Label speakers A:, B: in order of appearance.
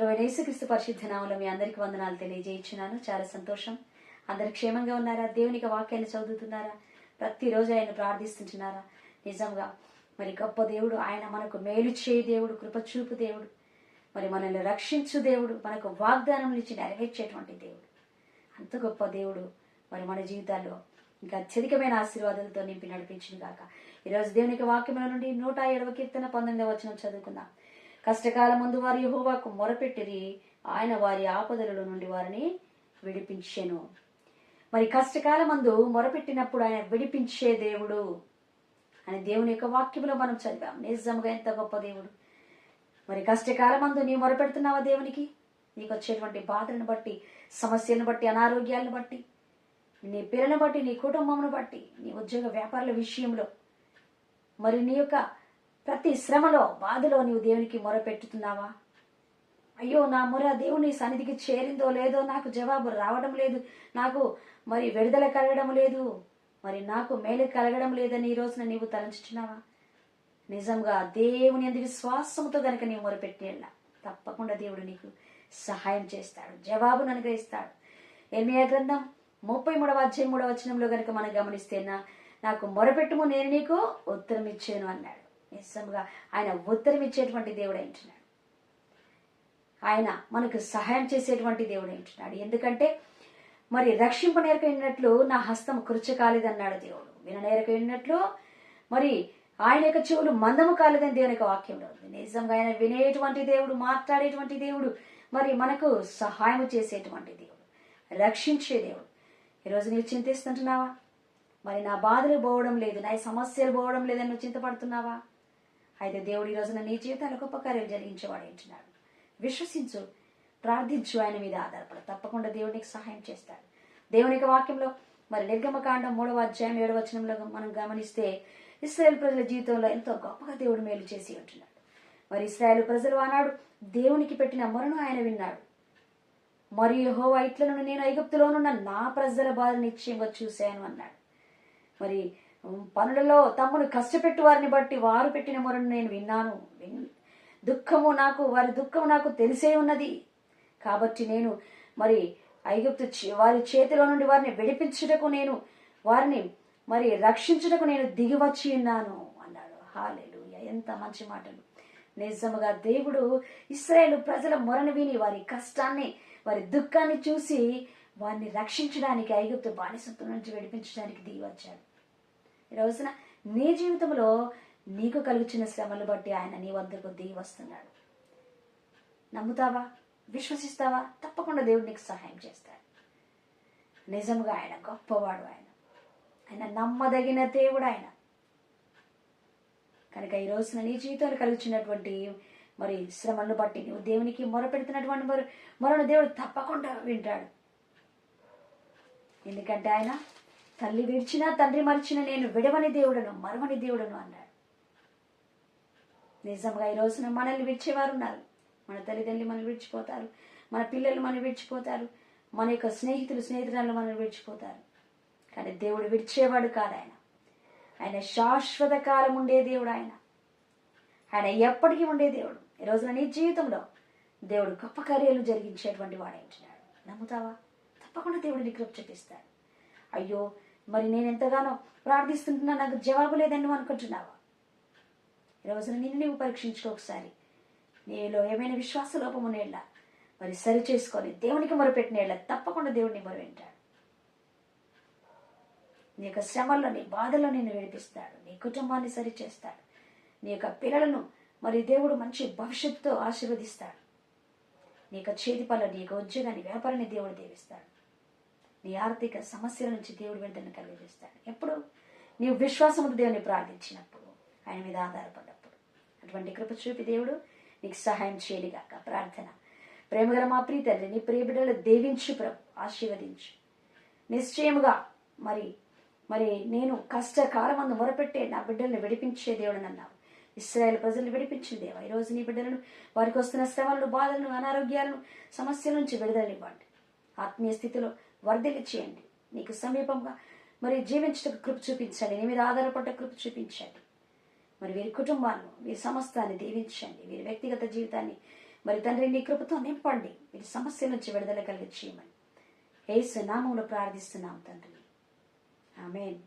A: ప్రభు పరిశుద్ధ నామంలో మీ అందరికి వందనాలు తెలియజేయించున్నాను. చాలా సంతోషం. అందరు క్షేమంగా ఉన్నారా? దేవునికి వాక్యాలు చదువుతున్నారా? ప్రతిరోజు ఆయన ప్రార్థిస్తుంటున్నారా? నిజంగా మరి గొప్ప దేవుడు ఆయన మనకు మేలు చేయి దేవుడు కృపచూపు దేవుడు. మరి మనల్ని రక్షించు దేవుడు మనకు వాగ్దానం ఇచ్చి నెరవేర్చేటువంటి దేవుడు. అంత గొప్ప దేవుడు మరి మన జీవితాల్లో ఇంకా అత్యధికమైన ఆశీర్వాదాలతో నింపి నడిపించింది కాక ఈరోజు దేవునికి వాక్యముల నుండి నూట ఏడవ కీర్తన పంతొమ్మిదవ వచనం చదువుకుందాం. కష్టకాల ముందు వారి యహోవాకు మొరపెట్టిరి. ఆయన వారి ఆపదలలో నుండి వారిని విడిపించెను. మరి కష్టకాల మందు మొరపెట్టినప్పుడు ఆయన విడిపించే దేవుడు అని దేవుని యొక్క వాక్యంలో మనం చదివాం. నిజంగా ఎంత గొప్ప దేవుడు. మరి కష్టకాలం మందు నీ మొరపెడుతున్నావా దేవునికి? నీకు వచ్చేటువంటి బాధలను బట్టి సమస్యలను బట్టి అనారోగ్యాలను బట్టి నీ పిల్లలను బట్టి నీ కుటుంబమును బట్టి నీ ఉద్యోగ వ్యాపారాల విషయంలో మరి నీ యొక్క ప్రతి శ్రమలో బాధలో నీవు దేవునికి మొరపెట్టుతున్నావా? అయ్యో నా మొర దేవుని సన్నిధికి చేరిందో లేదో నాకు జవాబు రావడం లేదు. నాకు మరి విడుదల కలగడం లేదు. మరి నాకు మేలు కలగడం లేదని ఈ రోజున నీవు తలంచుచున్నావా? నిజంగా దేవుని అందు విశ్వాసంతో గనక నీవు మొరపెట్టేళ్ళ తప్పకుండా దేవుడు నీకు సహాయం చేస్తాడు జవాబును అనుగ్రహిస్తాడు. ఎనిమియా గ్రంథం ముప్పై మూడవ అధ్యాయం మూడవ వచనంలో గనక మనం గమనిస్తేనా నాకు మొరపెట్టుము నేను నీకు ఉత్తరం ఇచ్చాను అన్నాడు. నిజంగా ఆయన ఉత్తరం ఇచ్చేటువంటి దేవుడు అంటున్నాడు ఆయన మనకు సహాయం చేసేటువంటి దేవుడు అంటున్నాడు ఎందుకంటే మరి రక్షింప నేరకైనట్లు నా హస్తం కృచ కాలేదన్నాడు దేవుడు. విననేరకైనట్లు మరి ఆయన యొక్క చెవులు మందము కాలేదని దేవుని యొక్క వాక్యంలో నిజంగా ఆయన వినేటువంటి దేవుడు మాట్లాడేటువంటి దేవుడు మరి మనకు సహాయం చేసేటువంటి దేవుడు రక్షించే దేవుడు. ఈరోజు నీవు చింతిస్తుంటున్నావా? మరి నా బాధలు పోవడం లేదు నా సమస్యలు పోవడం లేదని నువ్వు చింతపడుతున్నావా? అయితే దేవుడు ఈ రోజున నీ జీవితాలు గొప్ప కార్యం జరిగించేవాడు అంటున్నాడు విశ్వసించు ప్రార్థించు ఆయన మీద ఆధారపడ. తప్పకుండా దేవునికి సహాయం చేస్తాడు. దేవుని యొక్క వాక్యంలో మరి నిర్గమకాండం మూడవ అధ్యాయం ఏడవ వచనంలో మనం గమనిస్తే ఇస్రాయేల్ ప్రజల జీవితంలో ఎంతో గొప్పగా దేవుడు మేలు చేసి ఉంటున్నాడు. మరి ఇస్రాయేల్ ప్రజలు ఆనాడు దేవునికి పెట్టిన మొరను ఆయన విన్నాడు. మరియు హో ఇట్లను నేను ఐగుప్తులోనున్న నా ప్రజల బాధ నిశ్చయంగా చూశాను అన్నాడు. మరి పనులలో తమ్మును కష్టపెట్టు వారిని బట్టి వారు పెట్టిన మొరను నేను విన్నాను. దుఃఖము నాకు వారి దుఃఖము నాకు తెలిసే ఉన్నది. కాబట్టి నేను మరి ఐగుప్తు వారి చేతిలో నుండి వారిని విడిపించుటకు నేను వారిని మరి రక్షించుటకు నేను దిగి వచ్చి ఉన్నాను అన్నాడు. హాలేలు ఎంత మంచి మాటలు. నిజముగా దేవుడు ఇస్రాయేల్ ప్రజల మొరను విని వారి కష్టాన్ని వారి దుఃఖాన్ని చూసి వారిని రక్షించడానికి ఐగుప్తు బానిసత్వం నుంచి విడిపించడానికి దిగి వచ్చాడు. ఈ రోజున నీ జీవితంలో నీకు కలుగుచిన శ్రమలు బట్టి ఆయన నీ వద్దకు దిగి వస్తున్నాడు. నమ్ముతావా? విశ్వసిస్తావా? తప్పకుండా దేవుడు నీకు సహాయం చేస్తాడు. నిజంగా ఆయన గొప్పవాడు ఆయన. ఆయన నమ్మదగిన దేవుడు ఆయన. కనుక ఈ రోజున నీ జీవితంలో కలుగుచున్నటువంటి మరి శ్రమలను బట్టి నువ్వు దేవునికి మొరపెడుతున్నటువంటి మరి మొరను దేవుడు తప్పకుండా వింటాడు. ఎందుకంటే ఆయన తల్లి విడిచినా తండ్రి మరిచిన నేను విడవని దేవుడను మరవని దేవుడను అన్నాడు. నిజంగా ఈ రోజున మనల్ని విడిచేవారు ఉన్నారు. మన తల్లిదండ్రులు మనల్ని విడిచిపోతారు. మన పిల్లలు మనల్ని విడిచిపోతారు. మన యొక్క స్నేహితులు స్నేహితురాలు మనల్ని విడిచిపోతారు. కానీ దేవుడు విడిచేవాడు కాదు ఆయన. ఆయన శాశ్వత కాలం ఉండే దేవుడు ఆయన. ఆయన ఎప్పటికీ ఉండే దేవుడు. ఈ రోజున నీ జీవితంలో దేవుడు గొప్ప కార్యాలు జరిగించేటువంటి వాడు అంటున్నాడు. నమ్ముతావా? తప్పకుండా దేవుడిని నీ కృప చూపిస్తాడు. అయ్యో మరి నేను ఎంతగానో ప్రార్థిస్తుంటున్నా నాకు జవాబు లేదని నువ్వు అనుకుంటున్నావా? ఈ నిన్ను నీవు పరీక్షించుకో ఒకసారి. నీలో ఏమైనా విశ్వాస లోపం ఉన్నేళ్ళ మరి సరి చేసుకొని దేవునికి మొరపెట్టినేళ్ళ తప్పకుండా దేవుడిని మొరవెంటాడు నీ యొక్క శ్రమల్లో నీ బాధల్లో నిన్ను విడిపిస్తాడు. నీ కుటుంబాన్ని సరిచేస్తాడు నీ యొక్క పిల్లలను మరి దేవుడు మంచి భవిష్యత్తుతో ఆశీర్వదిస్తాడు. నీ యొక్క చేతి పనులు నీ యొక్క ఉద్యోగాన్ని వ్యాపారాన్ని దేవుడు దేవిస్తాడు. నీ ఆర్థిక సమస్యల నుంచి దేవుడు వెంటనే కలిగజేస్తాడు. ఎప్పుడు? నీవు విశ్వాసముతో దేవుని ప్రార్థించినప్పుడు ఆయన మీద ఆధారపడినప్పుడు. అటువంటి కృప చూపి దేవుడు నీకు సహాయం చేయలిగాక ప్రార్థన. ప్రేమగల మా ప్రియ తల్లి నీ ప్రియబిడ్డలు దేవించి దేవించు ప్రభు ఆశీర్వదించు. నిశ్చయముగా మరి మరి నేను కష్టకాలం అందు మొరపెట్టే నా బిడ్డల్ని విడిపించే దేవుడు అన్నావు. ఇస్రాయల్ ప్రజలను విడిపించిన దేవా ఈరోజు నీ బిడ్డలను వారికి వస్తున్న శ్రమలను బాధలను అనారోగ్యాలను సమస్యల నుంచి విడుదలనివ్వండి ఆత్మీయ స్థితిలో వర్ధిల్లి చేయండి నీకు సమీపంగా మరి జీవించటకు కృప చూపించండి. నీ మీద ఆధారపడ్డ కృప చూపించండి. మరి వీరి కుటుంబాలను వీరి సమస్తాన్ని దీవించండి. వీరి వ్యక్తిగత జీవితాన్ని మరి తండ్రి నీ కృపతో నింపండి. వీరి సమస్య నుంచి విడుదల కలిగించేయమని ఏసు నామంలో ప్రార్థిస్తున్నాం తండ్రి. ఆమెన్.